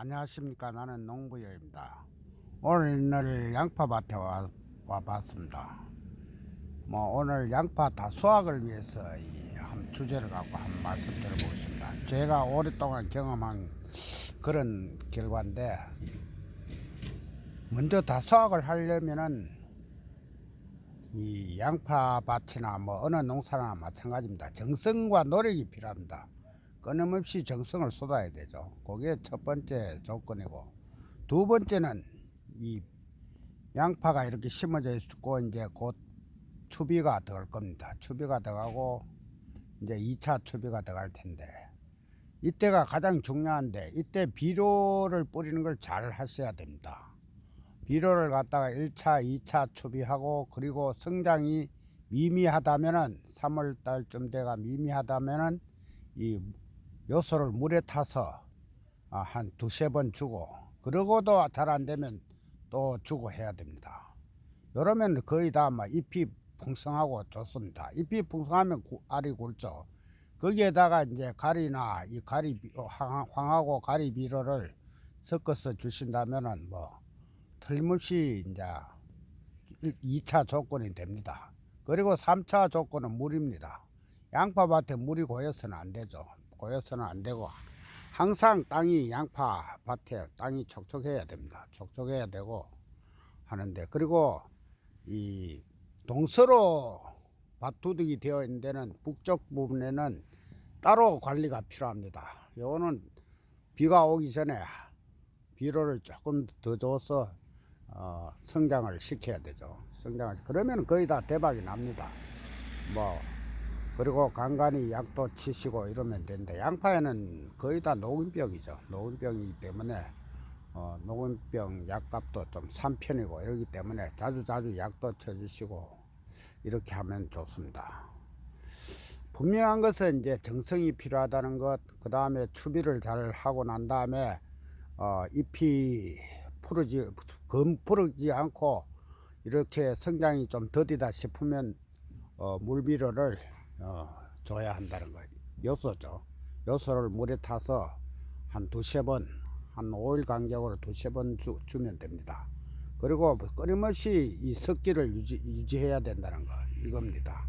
안녕하십니까. 나는 농부여입니다. 오늘 양파밭에 와, 와봤습니다. 뭐 오늘 양파 다 수확을 위해서 이 한 주제를 갖고 한 말씀 드려보겠습니다. 제가 오랫동안 경험한 그런 결과인데 먼저 다 수확을 하려면은 이 양파밭이나 뭐 어느 농사나 마찬가지입니다. 정성과 노력이 필요합니다 끊임없이 정성을 쏟아야 되죠. 그게 첫 번째 조건이고 두 번째는 이 양파가 이렇게 심어져 있고 이제 곧 추비가 들어갈 겁니다. 추비가 들어가고 이제 2차 추비가 들어갈 텐데 이때가 가장 중요한데 이때 비료를 뿌리는 걸 잘 하셔야 됩니다. 비료를 갖다가 1차, 2차 추비하고 그리고 성장이 미미하다면은 3월 달쯤 돼가 미미하다면은 이 요소를 물에 타서 아, 한 두세 번 주고 그러고도 잘 안 되면 또 주고 해야 됩니다. 이러면 거의 다 막 잎이 풍성하고 좋습니다. 잎이 풍성하면 구- 알이 굵죠. 거기에다가 이제 가리나 이 가리 비- 어, 황- 황하고 가리 비료를 섞어서 주신다면은 뭐 틀림없이 이제 2차 조건이 됩니다. 그리고 3차 조건은 물입니다. 양파밭에 물이 고여서는 안 되죠. 고여서는 안 되고 항상 땅이 양파 밭에 땅이 촉촉해야 됩니다. 촉촉해야 되고 하는데 그리고 이 동서로 밭두둑이 되어 있는 데는 북쪽 부분에는 따로 관리가 필요합니다. 요거는 비가 오기 전에 비료를 조금 더 줘서 어, 성장을 시켜야 되죠. 성장을 시- 그러면 거의 다 대박이 납니다. 뭐 그리고 간간히 약도 치시고 이러면 되는데 양파에는 거의 다 녹은병이죠. 녹은병이기 때문에 어, 녹은병 약값도 좀싼 편이고 이러기 때문에 자주 자주 약도 쳐주시고 이렇게 하면 좋습니다. 분명한 것은 이제 정성이 필요하다는 것, 그 다음에 추비를 잘 하고 난 다음에 어, 잎이 푸르지 검 푸르지 않고 이렇게 성장이 좀 더디다 싶으면 어, 물비료를 어, 줘야 한다는 거예요. 요소죠. 요소를 물에 타서 한 두세 번, 한 5일 간격으로 두세 번 주, 주면 됩니다. 그리고 끊임없이 이 습기를 유지, 유지해야 된다는 거 이겁니다.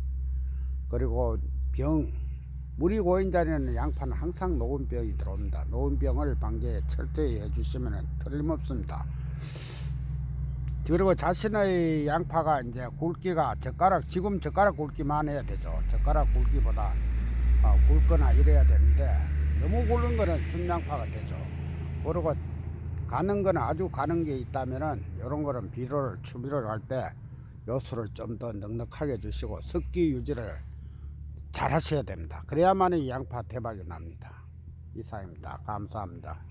그리고 병, 물이 고인 자리에는 양파는 항상 녹은 병이 들어옵니다. 녹은 병을 방제 철저히 해주시면 틀림없습니다. 그리고 자신의 양파가 이제 굵기가 젓가락 지금 젓가락 굵기만 해야 되죠. 젓가락 굵기보다 어, 굵거나 이래야 되는데 너무 굵은 거는 순양파가 되죠. 그리고 가는 거는 아주 가는 게 있다면은 이런 거는 비료를 추비를 할 때 요소를 좀 더 넉넉하게 주시고 습기 유지를 잘 하셔야 됩니다. 그래야만 이 양파 대박이 납니다. 이상입니다. 감사합니다.